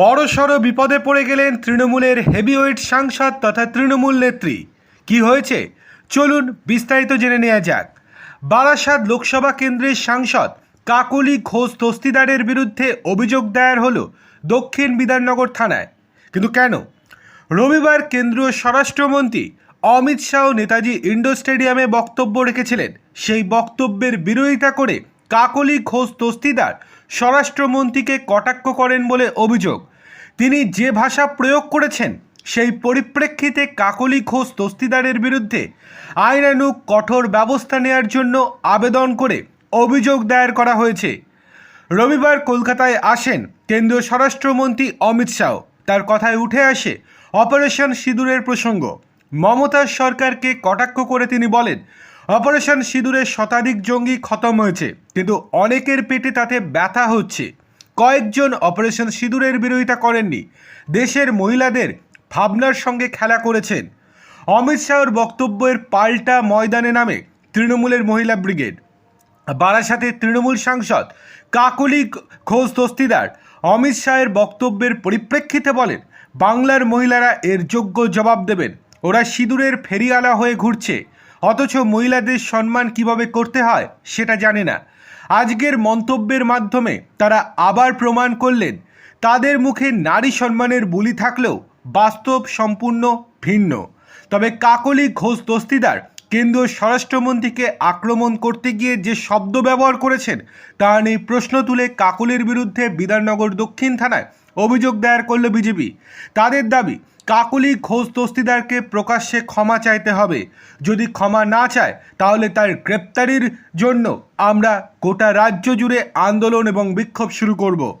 বড়সড় বিপদে পড়ে গেলেন তৃণমূলের হেভিওয়েট সাংসদ তথা তৃণমূল নেত্রী। কি হয়েছে? চলুন বিস্তারিত জেনে নেওয়া যাক। বারাসাত লোকসভা কেন্দ্রের সাংসদ কাকলি ঘোষ দস্তিদারের বিরুদ্ধে অভিযোগ দায়ের হল দক্ষিণ বিধাননগর থানায়। কিন্তু কেন? রবিবার কেন্দ্রীয় স্বরাষ্ট্রমন্ত্রী অমিত শাহ নেতাজি ইন্ডোর স্টেডিয়ামে বক্তব্য রেখেছিলেন। সেই বক্তব্যের বিরোধিতা করে কাকলি ঘোষ দস্তিদার স্বরাষ্ট্রমন্ত্রীকে কটাক্ষ করেন বলে অভিযোগ। তিনি যে ভাষা প্রয়োগ করেছেন, সেই পরিপ্রেক্ষিতে কাকলি ঘোষ দস্তিদারের বিরুদ্ধে আইনানুগ কঠোর ব্যবস্থা নেয়ার জন্য আবেদন করে অভিযোগ দায়ের করা হয়েছে। রবিবার কলকাতায় আসেন কেন্দ্রীয় স্বরাষ্ট্রমন্ত্রী অমিত শাহ। তার কথায় উঠে আসে অপারেশন সিঁদুরের প্রসঙ্গ। মমতা সরকারকে কটাক্ষ করে তিনি বলেন অপারেশন সিঁদুরের শতাধিক জঙ্গি খতম হয়েছে, কিন্তু অনেকের পেটে তাতে ব্যথা হচ্ছে। কয়েকজন অপারেশন সিঁদুরের বিরোধিতা করেননি। দেশের মহিলাদের ভাবনার সঙ্গে খেলা করেছেন। অমিত শাহর বক্তব্যের পাল্টা ময়দানে নামে তৃণমূলের মহিলা ব্রিগেড। বারাসাতে তৃণমূল সাংসদ কাকলি ঘোষ দস্তিদার অমিত শাহের বক্তব্যের পরিপ্রেক্ষিতে বলেন, বাংলার মহিলারা এর যোগ্য জবাব দেবেন। ওরা সিঁদুরের ফেরিওয়ালা হয়ে ঘুরছে। অথচ মহিলাদের সম্মান কীভাবে করতে হয়, সেটা জানে না। আজকের মন্তব্যের মাধ্যমে তারা আবার প্রমাণ করলেন, তাদের মুখে নারী সম্মানের বুলি থাকলেও বাস্তব সম্পূর্ণ ভিন্ন। তবে কাকলি ঘোষ দস্তিদার কেন্দ্রীয় স্বরাষ্ট্রমন্ত্রীকে আক্রমণ করতে গিয়ে যে শব্দ ব্যবহার করেছেন, তা নিয়ে প্রশ্ন তুলে কাকলির বিরুদ্ধে বিধাননগর দক্ষিণ থানায় অভিযোগ দায়ের করল বিজেপি। তাদের দাবি, কাকুলি ঘোষ দস্তিদারকে প্রকাশ্যে ক্ষমা চাইতে হবে। যদি ক্ষমা না চায়, তাহলে তার গ্রেপ্তারির জন্য আমরা গোটা রাজ্য জুড়ে আন্দোলন এবং বিক্ষোভ শুরু করব।